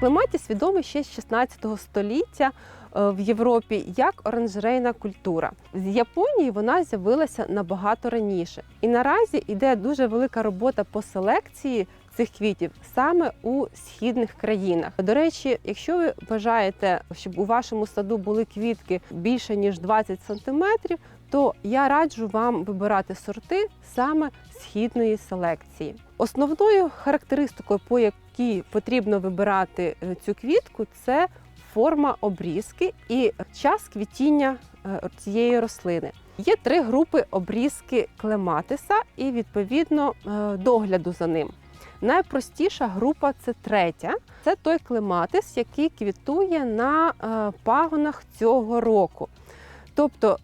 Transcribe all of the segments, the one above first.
Клематіс відомий ще з 16 століття е, в Європі як оранжерейна культура. З Японії вона з'явилася набагато раніше. І наразі йде дуже велика робота по селекції цих квітів саме у східних країнах. До речі, якщо ви бажаєте, щоб у вашому саду були квітки більше ніж 20 сантиметрів, то я раджу вам вибирати сорти саме східної селекції. Основною характеристикою, по якій потрібно вибирати е, цю квітку, це форма обрізки і час квітіння е, цієї рослини. Є три групи обрізки клематиса і відповідно е, догляду за ним. Найпростіша група це третя. Це той клематис, який квітує на пагонах цього року. Тобто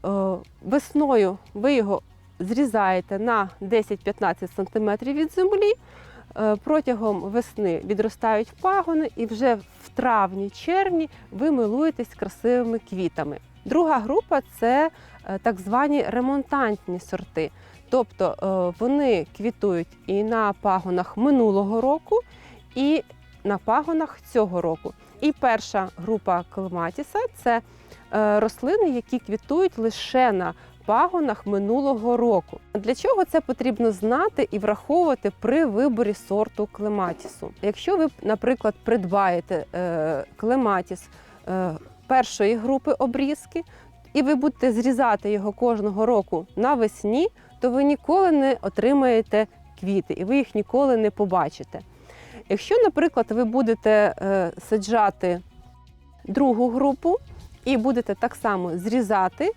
весною ви його зрізаєте на 10-15 см від землі. Е, Протягом весни відростають пагони, і вже в травні-червні ви милуєтесь красивими квітами. Друга група це е, так звані ремонтантні сорти. Тобто е, вони квітують і на пагонах минулого року, і на пагонах цього року. І перша група клематіса це рослини, які квітують лише на пагонах минулого року. Для чого це потрібно знати і враховувати при виборі сорту клематісу? Якщо ви, наприклад, придбаєте е, клематіс е, першої групи обрізки, і ви будете зрізати його кожного року навесні, то ви ніколи не отримаєте квіти і ви їх ніколи не побачите. Якщо, наприклад, ви будете е, саджати другу групу і будете так само зрізати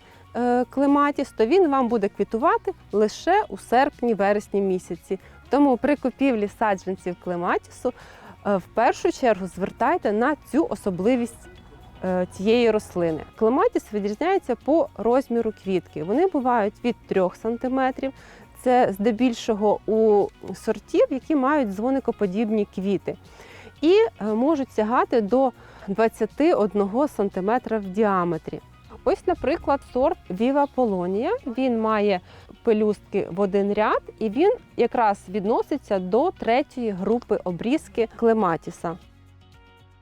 клематіс, то він вам буде квітувати лише у серпні-вересні місяці. Тому при купівлі саджанців клематісу е, в першу чергу звертайте на цю особливість е, цієї рослини. Клематіс відрізняється по розміру квітки. Вони бувають від 3 см. Це здебільшого у сортів, які мають дзвоникоподібні квіти, і е, можуть сягати до 21 см в діаметрі. Ось, наприклад, сорт Viva Polonia. Він має пелюстки в один ряд, і він якраз відноситься до третьої групи обрізки клематіса.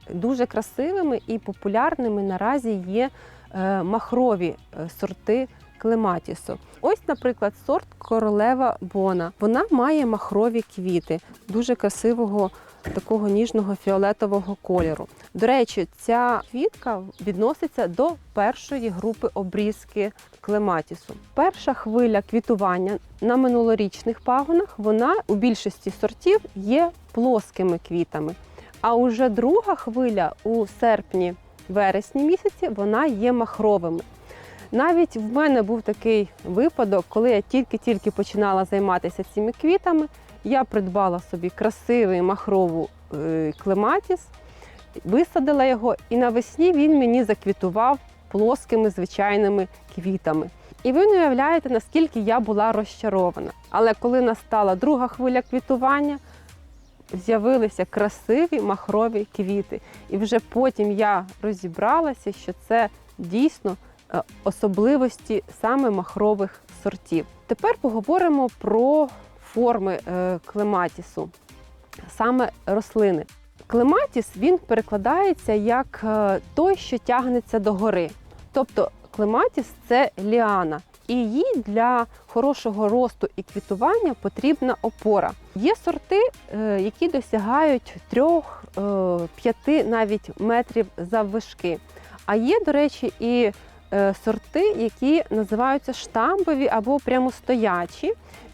Дуже красивими і популярними наразі є е, махрові е, сорти клематісу. Ось, наприклад, сорт королева Бона. Вона має махрові квіти, дуже красивого такого ніжного фіолетового кольору. До речі, ця квітка відноситься до першої групи обрізки клематісу. Перша хвиля квітування на минулорічних пагонах вона у більшості сортів є плоскими квітами. А уже друга хвиля у серпні-вересні місяці вона є махровими. Навіть в мене був такий випадок, коли я тільки-тільки починала займатися цими квітами. Я придбала собі красивий махрову е, клематіс, висадила його, і навесні він мені заквітував плоскими звичайними квітами. І ви не уявляєте, наскільки я була розчарована. Але коли настала друга хвиля квітування, з'явилися красиві махрові квіти. І вже потім я розібралася, що це дійсно особливості саме махрових сортів. Тепер поговоримо про форми е, клематісу, саме рослини. Клематіс він перекладається як е, той, що тягнеться догори. Тобто клематіс це ліана, і їй для хорошого росту і квітування потрібна опора. Є сорти, е, які досягають 3-5 навіть метрів заввишки. А є, до речі, і е, сорти, які називаються штамбові або прямостоячі.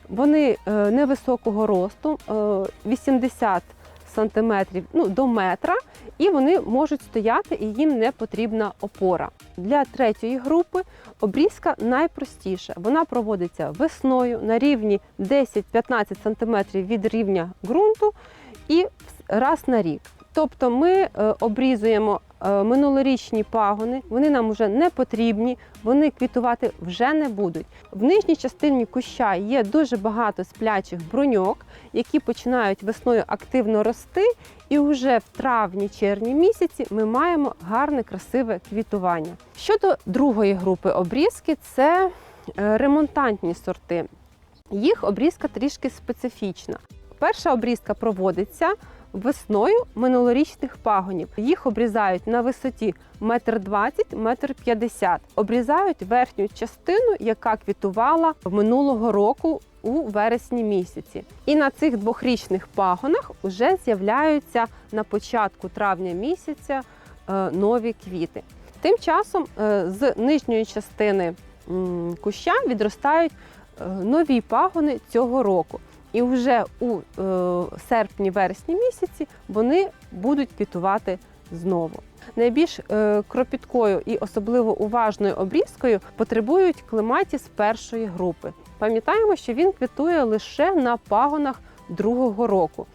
Вони е, невисокого росту, е, 80 сантиметрів ну, до метра, і вони можуть стояти, і їм не потрібна опора. Для третьої групи обрізка найпростіша. Вона проводиться весною на рівні 10-15 см від рівня ґрунту і раз на рік. Тобто ми е, обрізуємо е, минулорічні пагони, вони нам вже не потрібні, вони квітувати вже не будуть. В нижній частині куща є дуже багато сплячих бруньок, які починають весною активно рости, і вже в травні-червні місяці ми маємо гарне, красиве квітування. Щодо другої групи обрізки, це е, ремонтантні сорти. Їх обрізка трішки специфічна. Перша обрізка проводиться весною минулорічних пагонів. Їх обрізають на висоті 1,20 м, 1,50 м. Обрізають верхню частину, яка квітувала минулого року у вересні місяці. І на цих двохрічних пагонах вже з'являються на початку травня місяця е, нові квіти. Тим часом е, з нижньої частини куща відростають е, нові пагони цього року. І вже у е, серпні-вересні місяці вони будуть квітувати знову. Найбільш е, кропіткою і особливо уважною обрізкою потребують клематіс першої групи. Пам'ятаємо, що він квітує лише на пагонах другого року.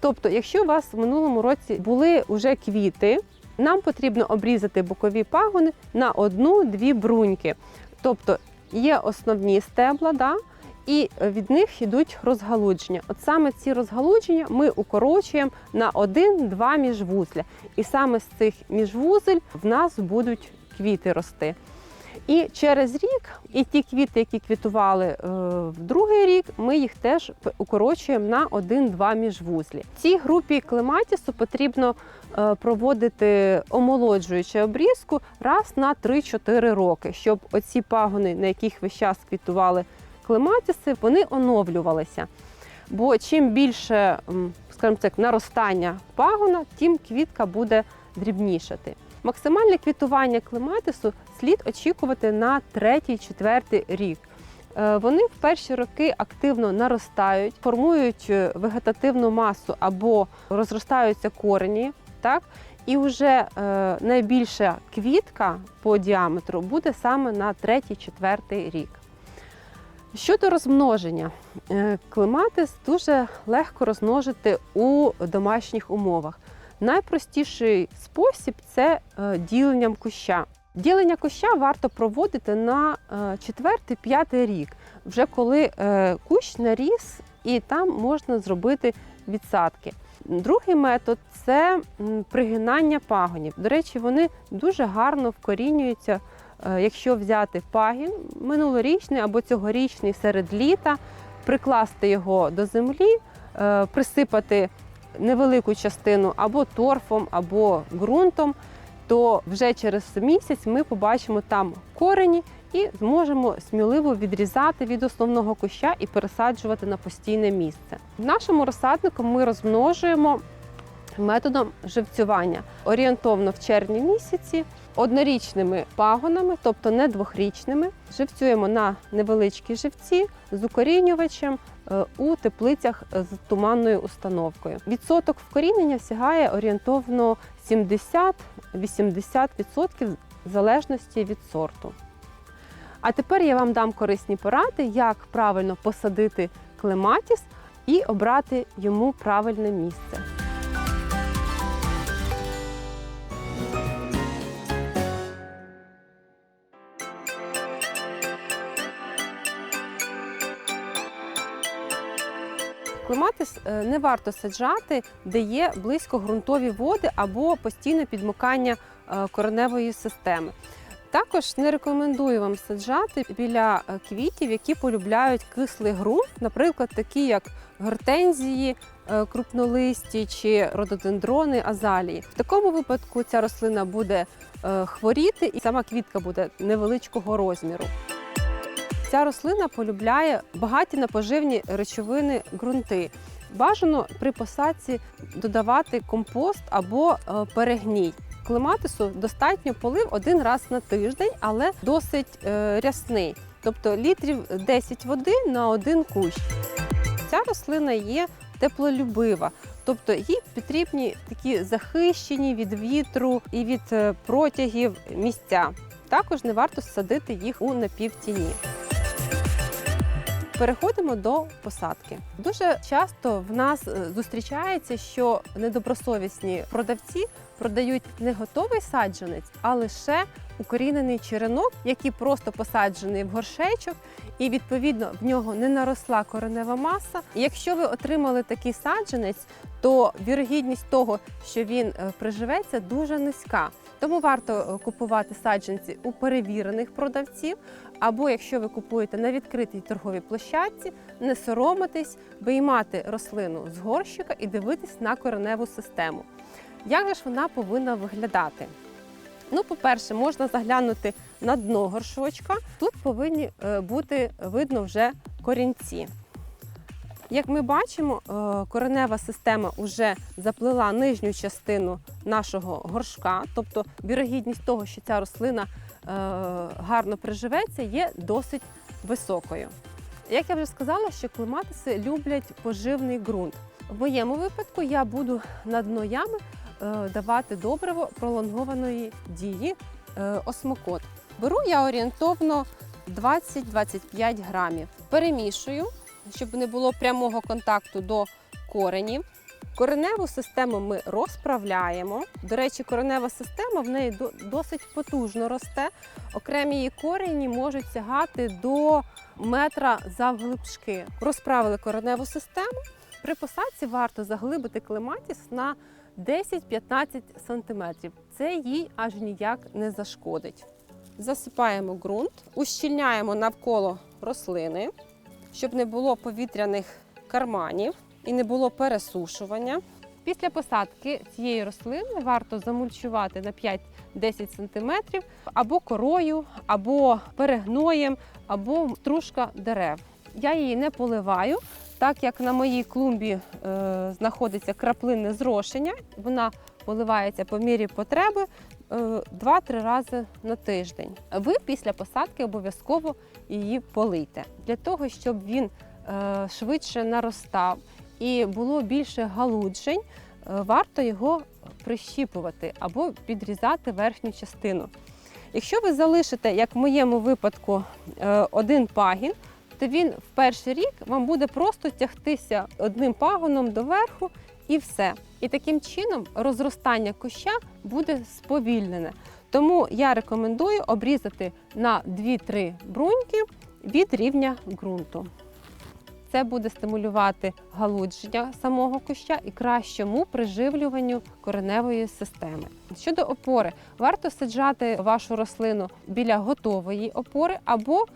Тобто, якщо у вас в минулому році були вже квіти, нам потрібно обрізати бокові пагони на одну-дві бруньки. Тобто є основні стебла, да, і від них йдуть розгалудження. От саме ці розгалудження ми укорочуємо на один-два міжвузля. І саме з цих міжвузель в нас будуть квіти рости. І через рік, і ті квіти, які квітували е, в другий рік, ми їх теж укорочуємо на один-два міжвузлі. Цій групі клематісу потрібно е, проводити омолоджуючу обрізку раз на 3-4 роки, щоб оці пагони, на яких весь час квітували клематіси, вони оновлювалися. Бо чим більше, скажімо так, наростання пагона, тим квітка буде дрібнішати. Максимальне квітування клематису слід очікувати на третій-четвертий рік. Е, Вони в перші роки активно наростають, формують е, вегетативну масу або розростаються корені. Так? І вже е, найбільша квітка по діаметру буде саме на третій-четвертий рік. Щодо розмноження, Е, клематис дуже легко розмножити у домашніх умовах. Найпростіший спосіб це е, діленням куща. Ділення куща варто проводити на 4-5 рік, вже коли е, кущ наріс і там можна зробити відсадки. Другий метод це пригинання пагонів. До речі, вони дуже гарно вкорінюються, е, якщо взяти пагін минулорічний або цьогорічний серед літа, прикласти його до землі, е, присипати невелику частину або торфом, або ґрунтом, то вже через місяць ми побачимо там корені і зможемо сміливо відрізати від основного куща і пересаджувати на постійне місце. Нашому розсаднику ми розмножуємо методом живцювання орієнтовно в червні місяці однорічними пагонами, тобто не двохрічними. Живцюємо на невеличкі живці з укорінювачем е, у теплицях з туманною установкою. Відсоток вкорінення сягає орієнтовно 70-80% в залежності від сорту. А тепер я вам дам корисні поради, як правильно посадити клематіс і обрати йому правильне місце. Клематис е, не варто саджати, де є близько ґрунтові води або постійне підмокання е, кореневої системи. Також не рекомендую вам саджати біля е, квітів, які полюбляють кислий ґрунт, наприклад, такі як гортензії, крупнолисті чи рододендрони, азалії. В такому випадку ця рослина буде хворіти і сама квітка буде невеличкого розміру. Ця рослина полюбляє багаті на поживні речовини ґрунти. Бажано при посадці додавати компост або е, перегній. Клематису достатньо полив один раз на тиждень, але досить е, рясний, тобто літрів 10 води на один кущ. Ця рослина є теплолюбива. Тобто їй потрібні такі захищені від вітру і від е, протягів місця. Також не варто садити їх у напівтіні. Переходимо до посадки. Дуже часто в нас е, зустрічається, що недобросовісні продавці продають не готовий саджанець, а лише укорінений черенок, який просто посаджений в горшечок, і відповідно в нього не наросла коренева маса. Якщо ви отримали такий саджанець, то вірогідність того, що він е, приживеться, дуже низька. Тому варто е, купувати саджанці у перевірених продавців, або якщо ви купуєте на відкритій торговій площадці, не соромитись, виймати рослину з горщика і дивитись на кореневу систему. Як же ж вона повинна виглядати? Ну, по-перше, можна заглянути на дно горшочка. Тут повинні е, бути видно вже корінці. Як ми бачимо, е, коренева система вже заплила нижню частину нашого горшка, тобто вірогідність того, що ця рослина е, гарно приживеться, є досить високою. Як я вже сказала, що клематиси люблять поживний ґрунт. В моєму випадку я буду на дно ями е, давати добриво пролонгованої дії осмокот. Беру я орієнтовно 20-25 грамів. Перемішую, щоб не було прямого контакту до коренів. Кореневу систему ми розправляємо. До речі, коренева система в неї досить потужно росте. Окремі її корені можуть сягати до метра завглибшки. Розправили кореневу систему. При посадці варто заглибити клематіс на 10-15 см. Це їй аж ніяк не зашкодить. Засипаємо ґрунт, ущільняємо навколо рослини, щоб не було повітряних карманів і не було пересушування. Після посадки цієї рослини варто замульчувати на 5-10 см або корою, або перегноєм, або трушка дерев. Я її не поливаю, так як на моїй клумбі е, знаходиться краплинне зрошення, вона поливається по мірі потреби 2-3 рази на тиждень. Ви після посадки обов'язково її полийте для того, щоб він е, швидше наростав і було більше галуджень, е, варто його прищіпувати або підрізати верхню частину. Якщо ви залишите, як в моєму випадку, е, один пагін, то він в перший рік вам буде просто тягтися одним пагоном доверху і все. І таким чином розростання куща буде сповільнене. Тому я рекомендую обрізати на 2-3 бруньки від рівня ґрунту. Це буде стимулювати галудження самого куща і кращому приживлюванню кореневої системи. Щодо опори, варто саджати вашу рослину біля готової опори або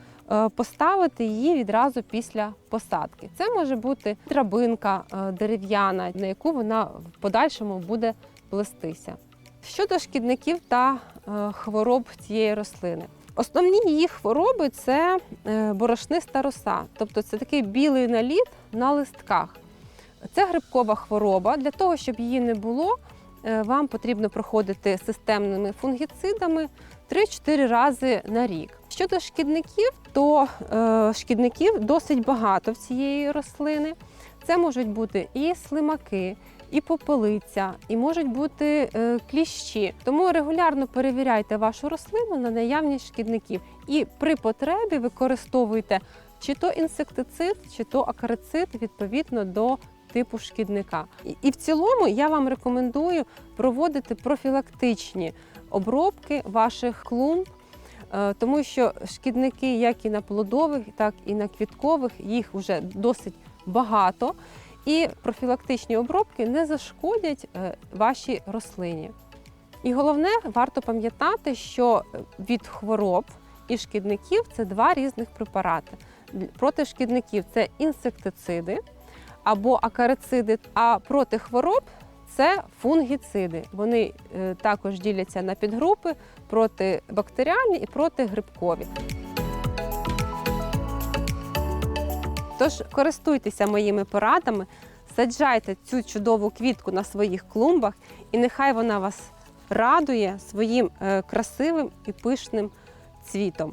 поставити її відразу після посадки. Це може бути драбинка е, дерев'яна, на яку вона в подальшому буде плестися. Щодо шкідників та е, хвороб цієї рослини. Основні її хвороби це е, борошниста роса, тобто це такий білий наліт на листках. Це грибкова хвороба. Для того, щоб її не було, е, вам потрібно проходити системними фунгіцидами 3-4 рази на рік. Щодо шкідників, то е, шкідників досить багато в цієї рослини. Це можуть бути і слимаки, і попелиця, і можуть бути е, кліщі. Тому регулярно перевіряйте вашу рослину на наявність шкідників і при потребі використовуйте чи то інсектицид, чи то акарицид відповідно до типу шкідника. І, в цілому я вам рекомендую проводити профілактичні обробки ваших клумб. е, Тому що шкідники, як і на плодових, так і на квіткових, їх вже досить багато. І профілактичні обробки не зашкодять е, вашій рослині. І головне, варто пам'ятати, що від хвороб і шкідників це два різних препарати. Проти шкідників це інсектициди або акарициди, а проти хвороб це фунгіциди. Вони е, також діляться на підгрупи протибактеріальні і протигрибкові. Тож користуйтеся моїми порадами, саджайте цю чудову квітку на своїх клумбах, і нехай вона вас радує своїм е, красивим і пишним цвітом.